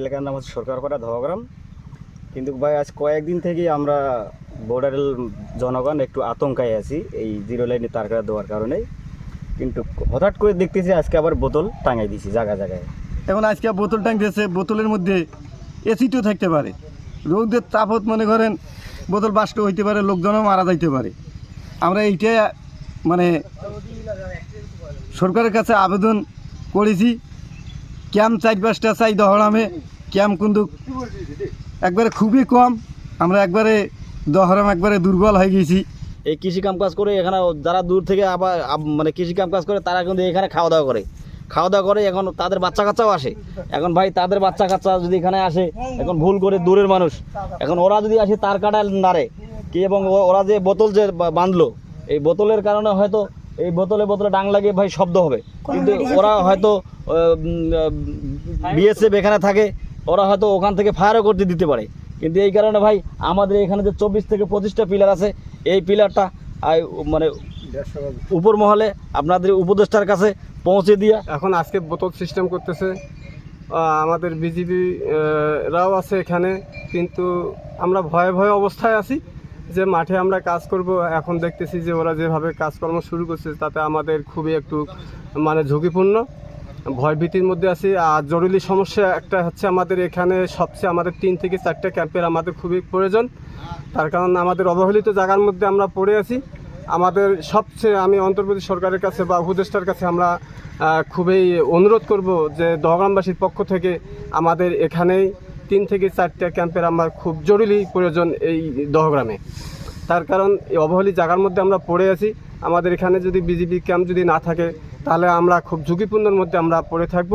এলাকার নাম হচ্ছে সরকারপাড়া ধোয়াগ্রাম। কিন্তু ভাই, আজ কয়েকদিন থেকেই আমরা বর্ডারের জনগণ একটু আতঙ্কায় আছি, এই জিরো লাইনে তার কাটা দেওয়ার কারণে কিন্তু হঠাৎ করে দেখতেছি আজকে আবার বোতল টাঙাই দিছি জায়গা জায়গায়। এখন আজকে বোতল টাঙতেছে, বোতলের মধ্যে এসিটিও থাকতে পারে। রোগদের তাপত মনে করেন বোতল বাষ্ট হইতে পারে, লোকজনও মারা যাইতে পারে। আমরা এইটা মানে সরকারের কাছে আবেদন করেছি। ক্যাম্প চার পাঁচটা চাই দহরামে। ক্যাম্প কিন্তু একবারে খুবই কম। আমরা একবারে দহরাম একবারে দুর্বল হয়ে গেছি। এই কৃষি কাজ করে এখানে যারা দূর থেকে আবার মানে কৃষি কাজ করে, তারা কিন্তু এখানে খাওয়া দাওয়া করে। খাওয়া দাওয়া করে এখন তাদের বাচ্চা কাচ্চাও আসে। এখন ভাই তাদের বাচ্চা কাচ্চা যদি এখানে আসে, এখন ভুল করে দূরের মানুষ। এখন ওরা যদি আসে, তার কাটা নাড়ে। কি এবং ওরা যে বোতল যে বাঁধলো, এই বোতলের কারণে হয়তো এই বোতলে বোতলে ডাং লাগিয়ে ভাই শব্দ হবে। কিন্তু ওরা হয়তো বিএসএফ এখানে থাকে ওরা হয়তো ওখান থেকে ফায়ারও করতে দিতে পারে। কিন্তু এই কারণে ভাই আমাদের এখানে যে চব্বিশ থেকে পঁচিশটা পিলার আছে এই পিলারটা মানে উপর মহলে আপনাদের উপদেষ্টার কাছে পৌঁছে দিয়া এখন আজকে বোতল সিস্টেম করতেছে। আমাদের বিজিবি রাও আছে এখানে কিন্তু আমরা ভয়ে ভয়ে অবস্থায় আছি। যে মাঠে আমরা কাজ করব, এখন দেখতেছি যে ওরা যেভাবে কাজকর্ম শুরু করছে, তাতে আমাদের খুবই একটু মানে ঝুঁকিপূর্ণ। ভয়ভীতির মধ্যে আছি। আর জরুরি সমস্যা একটা হচ্ছে আমাদের এখানে সবচেয়ে আমাদের তিন থেকে চারটে ক্যাম্পের আমাদের খুবই প্রয়োজন। তার কারণ আমাদের অবহেলিত জায়গার মধ্যে আমরা পড়ে আছি। আমাদের সবচেয়ে, আমি অন্তর্বর্তী সরকারের কাছে বা উপদেষ্টার কাছে আমরা খুবই অনুরোধ করব যে দহগ্রামবাসীর পক্ষ থেকে আমাদের এখানেই তিন থেকে চারটা ক্যাম্পের আমার খুব জরুরি প্রয়োজন এই দহগ্রামে। তার কারণ এই অবহেলিত জায়গার মধ্যে আমরা পড়ে আছি। আমাদের এখানে যদি বিজিবি ক্যাম্প যদি না থাকে, তাহলে আমরা খুব ঝুঁকিপূর্ণের মধ্যে আমরা পড়ে থাকব।